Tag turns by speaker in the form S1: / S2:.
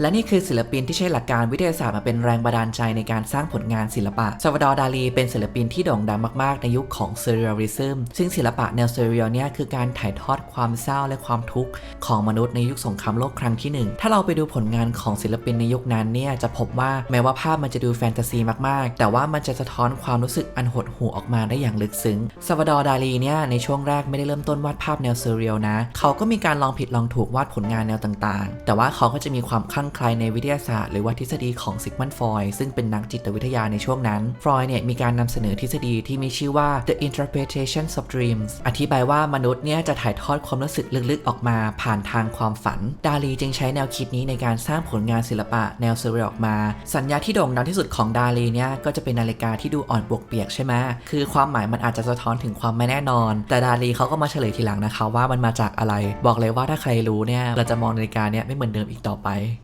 S1: และนี่คือศิลปินที่ใช้หลักการวิทยาศาสตร์มาเป็นแรงบันดาลใจในการสร้างผลงานศิลปะซาวดอร์ดาลีเป็นศิลปินที่โด่งดังมากๆ ในยุคของเซเรียลิซึมซึ่งศิลปะแนวเซเรียลเนี่ยคือการถ่ายทอดความเศร้าและความทุกข์ของมนุษย์ในยุคสงครามโลกครั้งที่หนึ่งถ้าเราไปดูผลงานของศิลปินในยุคนั้นเนี่ยจะพบว่าแม้ว่าภาพมันจะดูแฟนตาซีมากๆ แต่ว่ามันจะสะท้อนความรู้สึกอันหดหู่ออกมาได้อย่างลึกซึ้งซาวดอร์ดาลีเนี่ยในช่วงแรกไม่ได้เริ่มต้นวาดภาพแนวเซเรียลนะ เขาก็มีการลองผิดลองถูกวาดผลงานแนวต่างๆ แต่ว่าเขาก็จะมีความคลั่งไคล้ในวิทยาศาสตร์หรือว่าทฤษฎีของซิกมันฟรอยซึ่งเป็นนักจิตวิทยาในช่วงนั้น ฟรอยเนี่ยมีการนำเสนอทฤษฎีที่มีชื่อว่า the interpretation of dreams อธิบายว่ามนุษย์เนี่ยจะถ่ายทอดความรู้สึกลึกๆ ออกมาผ่านทางความฝัน ดาลีจึงใช้แนวคิดนี้ในการสร้างผลงานศิลปะแนวเซเรียลออกมา สัญญาที่โด่งดังที่สุดของดาลีเนี่ยก็จะเป็นนาฬิกาที่ดูอ่อนปวกเปียกใช่ไหมคือความหมายมันอาจจะสะท้อนถึงความไม่แน่นอน แต่ดาลีเขาก็มาเฉลยทีหลังนะคะว่ามันมาจากอะไร บอกเลยว่าถ้าใครรู้เนี่ยเราจะมองนาฬิกาเนี่ยไม่เหมือนเดิมอีกต่อไป